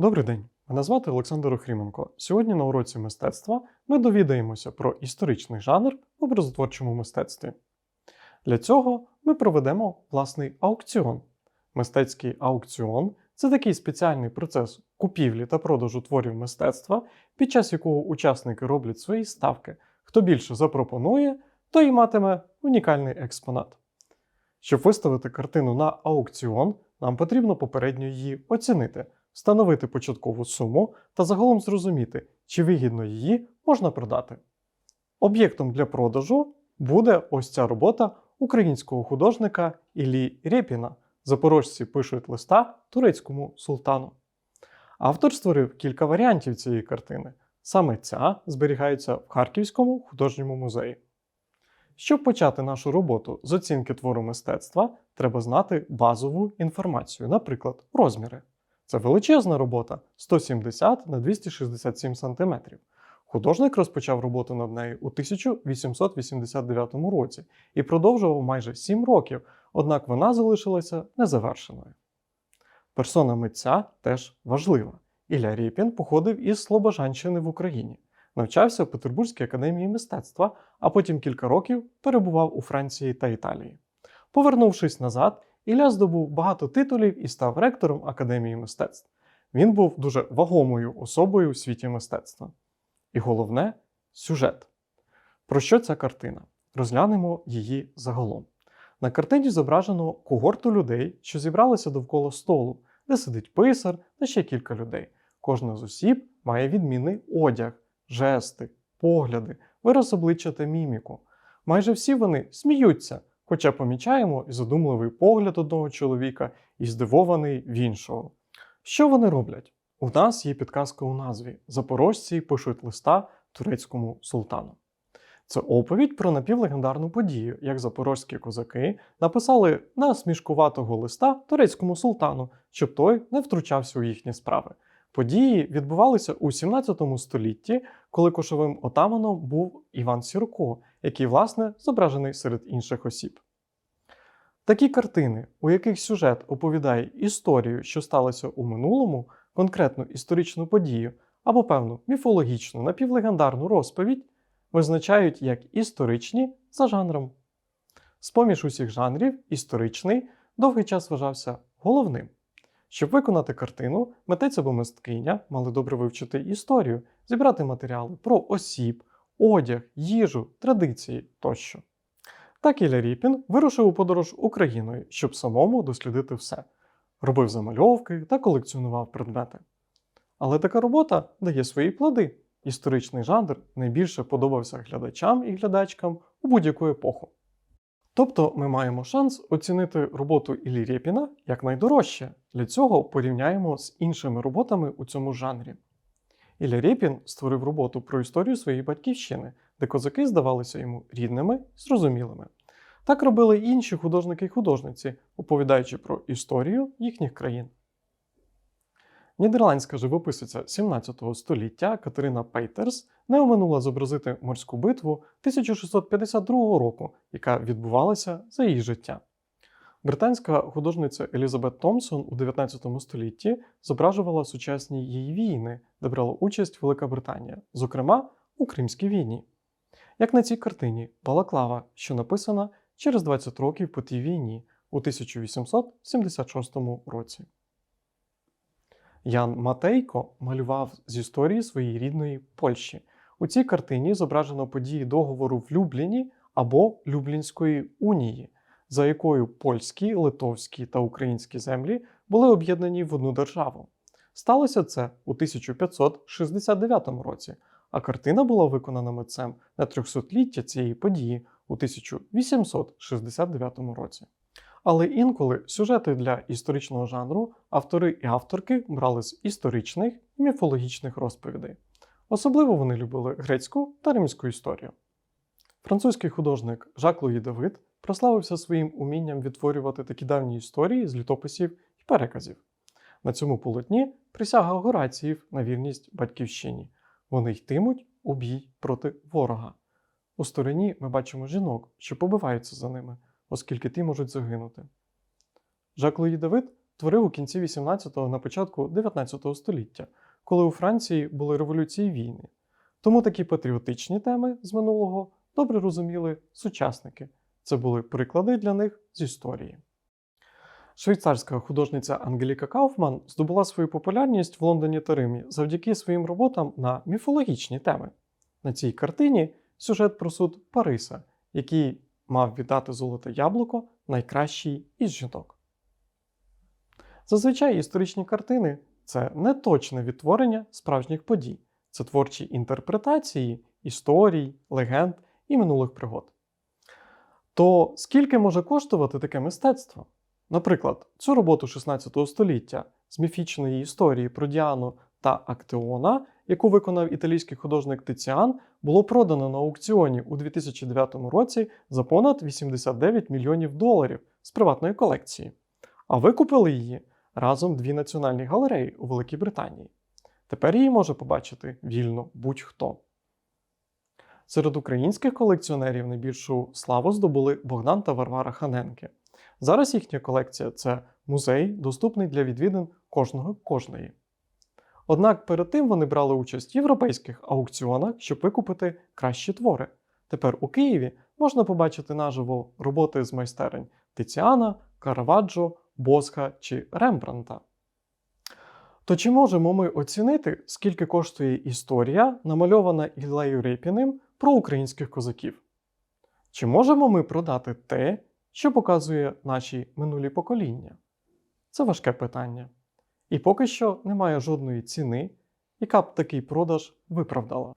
Добрий день, мене звати Олександр Охріменко. Сьогодні на уроці мистецтва ми довідаємося про історичний жанр в образотворчому мистецтві. Для цього ми проведемо власний аукціон. Мистецький аукціон це такий спеціальний процес купівлі та продажу творів мистецтва, під час якого учасники роблять свої ставки. Хто більше запропонує, той і матиме унікальний експонат. Щоб виставити картину на аукціон, нам потрібно попередньо її оцінити, встановити початкову суму та загалом зрозуміти, чи вигідно її можна продати. Об'єктом для продажу буде ось ця робота українського художника Іллі Рєпіна. Запорожці пишуть листа турецькому султану. Автор створив кілька варіантів цієї картини. Саме ця зберігається в Харківському художньому музеї. Щоб почати нашу роботу з оцінки твору мистецтва, треба знати базову інформацію, наприклад, розміри. Це величезна робота 170 на 267 см. Художник розпочав роботу над нею у 1889 році і продовжував майже 7 років, однак вона залишилася незавершеною. Персона митця теж важлива. Ілля Рєпін походив із Слобожанщини в Україні, навчався в Петербурзькій академії мистецтва, а потім кілька років перебував у Франції та Італії. Повернувшись назад, Ілля здобув багато титулів і став ректором Академії мистецтв. Він був дуже вагомою особою у світі мистецтва. І головне сюжет. Про що ця картина? Розглянемо її загалом. На картині зображено когорту людей, що зібралися довкола столу, де сидить писар та ще кілька людей. Кожна з осіб має відмінний одяг, жести, погляди, вираз обличчя та міміку. Майже всі вони сміються, хоча помічаємо і задумливий погляд одного чоловіка, і здивований в іншого. Що вони роблять? У нас є підказка у назві Запорожці пишуть листа турецькому султану. Це оповідь про напівлегендарну подію, як запорозькі козаки написали насмішкуватого листа турецькому султану, щоб той не втручався у їхні справи. Події відбувалися у 17 столітті, коли кошовим отаманом був Іван Сірко, який, власне, зображений серед інших осіб. Такі картини, у яких сюжет оповідає історію, що сталося у минулому, конкретну історичну подію або певну міфологічну напівлегендарну розповідь, визначають як історичні за жанром. З-поміж усіх жанрів, історичний довгий час вважався головним. Щоб виконати картину, митець або мисткиня мали добре вивчити історію, зібрати матеріали про осіб, одяг, їжу, традиції тощо. Так Ілля Ріпін вирушив у подорож Україною, щоб самому дослідити все. Робив замальовки та колекціонував предмети. Але така робота дає свої плоди. Історичний жанр найбільше подобався глядачам і глядачкам у будь-яку епоху. Тобто ми маємо шанс оцінити роботу Іллі Рєпіна як найдорожче. Для цього порівняємо з іншими роботами у цьому жанрі. Ілля Рєпін створив роботу про історію своєї батьківщини, де козаки здавалися йому рідними, зрозумілими. Так робили і інші художники і художниці, оповідаючи про історію їхніх країн. Нідерландська живописиця 17 століття Катерина Пейтерс не оминула зобразити морську битву 1652 року, яка відбувалася за її життя. Британська художниця Елізабет Томпсон у 19 столітті зображувала сучасні її війни, де брала участь Велика Британія, зокрема у Кримській війні. Як на цій картині Балаклава, що написана через 20 років по тій війні у 1876 році. Ян Матейко малював з історії своєї рідної Польщі. У цій картині зображено події договору в Любліні або Люблінської унії, за якою польські, литовські та українські землі були об'єднані в одну державу. Сталося це у 1569 році, а картина була виконана митцем на 300-ліття цієї події у 1869 році. Але інколи сюжети для історичного жанру автори і авторки брали з історичних і міфологічних розповідей. Особливо вони любили грецьку та римську історію. Французький художник Жак Луї Давид прославився своїм умінням відтворювати такі давні історії з літописів і переказів. На цьому полотні присяга Гораціїв на вірність батьківщині. Вони йтимуть у бій проти ворога. У стороні ми бачимо жінок, що побиваються за ними, оскільки ті можуть загинути. Жак Луї Давид творив у кінці 18-го на початку 19 століття, коли у Франції були революції війни. Тому такі патріотичні теми з минулого добре розуміли сучасники. Це були приклади для них з історії. Швейцарська художниця Ангеліка Кауфман здобула свою популярність в Лондоні та Римі завдяки своїм роботам на міфологічні теми. На цій картині сюжет про суд Париса, який мав віддати золоте яблуко найкращій із жінок. Зазвичай історичні картини це не точне відтворення справжніх подій, це творчі інтерпретації історій, легенд і минулих пригод. То скільки може коштувати таке мистецтво? Наприклад, цю роботу 16 століття з міфічної історії про Діану та Актеона, яку виконав італійський художник Тиціан, було продано на аукціоні у 2009 році за понад 89 мільйонів доларів з приватної колекції. А викупили її разом дві національні галереї у Великій Британії. Тепер її може побачити вільно будь-хто. Серед українських колекціонерів найбільшу славу здобули Богдан та Варвара Ханенки. Зараз їхня колекція це музей, доступний для відвідин кожного кожної. Однак перед тим вони брали участь в європейських аукціонах, щоб викупити кращі твори. Тепер у Києві можна побачити наживо роботи з майстерень Тиціана, Караваджо, Босха чи Рембранта. То чи можемо ми оцінити, скільки коштує історія, намальована Іллею Репіним про українських козаків? Чи можемо ми продати те, що показує наші минулі покоління? Це важке питання. І поки що немає жодної ціни, яка б такий продаж виправдала.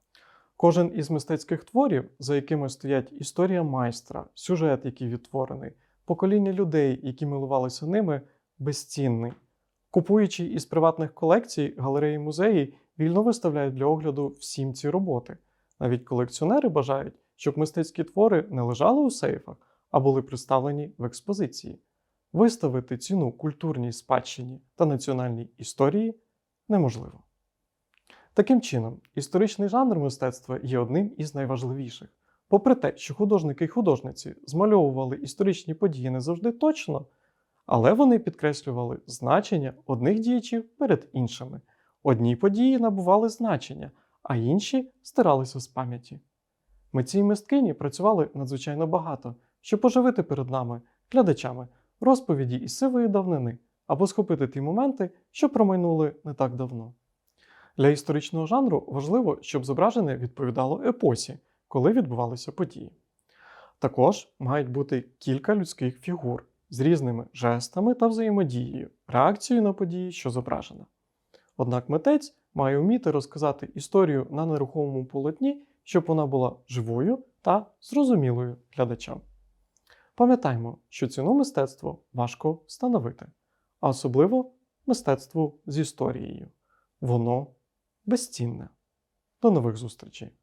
Кожен із мистецьких творів, за якими стоять історія майстра, сюжет, який відтворений, покоління людей, які милувалися ними, безцінний. Купуючи із приватних колекцій, галереї музеї вільно виставляють для огляду всім ці роботи. Навіть колекціонери бажають, щоб мистецькі твори не лежали у сейфах, а були представлені в експозиції. Виставити ціну культурній спадщині та національній історії неможливо. Таким чином, історичний жанр мистецтва є одним із найважливіших. Попри те, що художники і художниці змальовували історичні події не завжди точно, але вони підкреслювали значення одних діячів перед іншими. Одні події набували значення, а інші стиралися з пам'яті. Митці й мисткині працювали надзвичайно багато, щоб поживити перед нами, глядачами, розповіді із сивої давнини або схопити ті моменти, що промайнули не так давно. Для історичного жанру важливо, щоб зображене відповідало епосі, коли відбувалися події. Також мають бути кілька людських фігур з різними жестами та взаємодією, реакцією на події, що зображена. Однак митець має вміти розказати історію на нерухомому полотні, щоб вона була живою та зрозумілою глядачам. Пам'ятаймо, що ціну мистецтву важко встановити, а особливо мистецтву з історією. Воно безцінне. До нових зустрічей!